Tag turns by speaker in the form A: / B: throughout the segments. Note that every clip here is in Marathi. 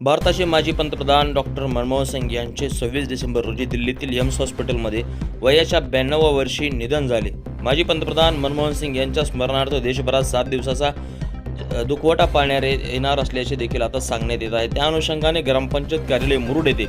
A: भारताचे माजी पंतप्रधान डॉक्टर मनमोहन सिंग यांचे सव्वीस डिसेंबर रोजी दिल्लीतील एम्स हॉस्पिटलमध्ये वयाच्या ब्याण्णव वर्षी निधन झाले. माजी पंतप्रधान मनमोहन सिंग यांच्या स्मरणार्थ देशभरात सात दिवसाचा दुखवटा पाळण्यात येणार असल्याचे देखील आता सांगण्यात येत आहे. त्या अनुषंगाने ग्रामपंचायत कार्यालय मुरुड येथे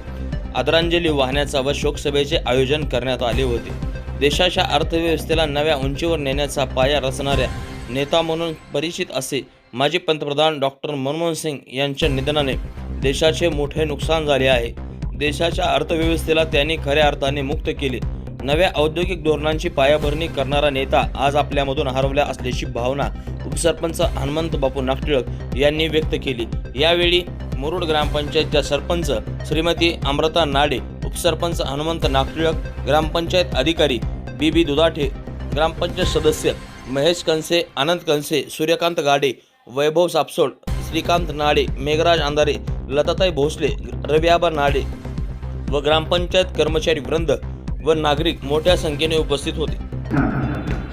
A: आदरांजली वाहण्याचा व शोकसभेचे आयोजन करण्यात आले होते. देशाच्या अर्थव्यवस्थेला नव्या उंचीवर नेण्याचा पाया रचणाऱ्या नेता म्हणून परिचित असे माजी पंतप्रधान डॉक्टर मनमोहन सिंग यांच्या निधनाने देशाचे मोठे नुकसान झाले आहे. देशाच्या अर्थव्यवस्थेला त्यांनी खऱ्या अर्थाने मुक्त केले. नव्या औद्योगिक धोरणांची पायाभरणी करणारा नेता आज आपल्यामधून हरवला असल्याची भावना उपसरपंच हनुमंत बापू नागटिळक यांनी व्यक्त केली. यावेळी मुरुड ग्रामपंचायतच्या सरपंच श्रीमती अमृता नाडे उपसरपंच हनुमंत नागटिळक ग्रामपंचायत अधिकारी बी बी दुधाठे ग्रामपंचायत सदस्य महेश कंसे आनंद कंसे सूर्यकांत गाडे वैभव सापसोड श्रीकांत नाडे मेघराज अंधारे लताताई भोसले रविआबा नाडे व ग्रामपंचायत कर्मचारी वृंद व नागरिक मोठ्या संख्येने उपस्थित होते.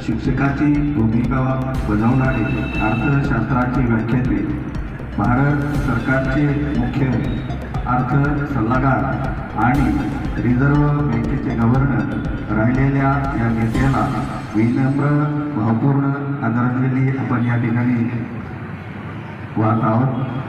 B: शिक्षकाची भूमिका बजावणारे अर्थशास्त्राचे व्याख्याते भारत सरकारचे मुख्य अर्थ सल्लागार आणि रिझर्व्ह बँकेचे गव्हर्नर राहिलेल्या या नेत्याला विनम्र भावपूर्ण आदरांजली आपण या ठिकाणी वाहत आहोत.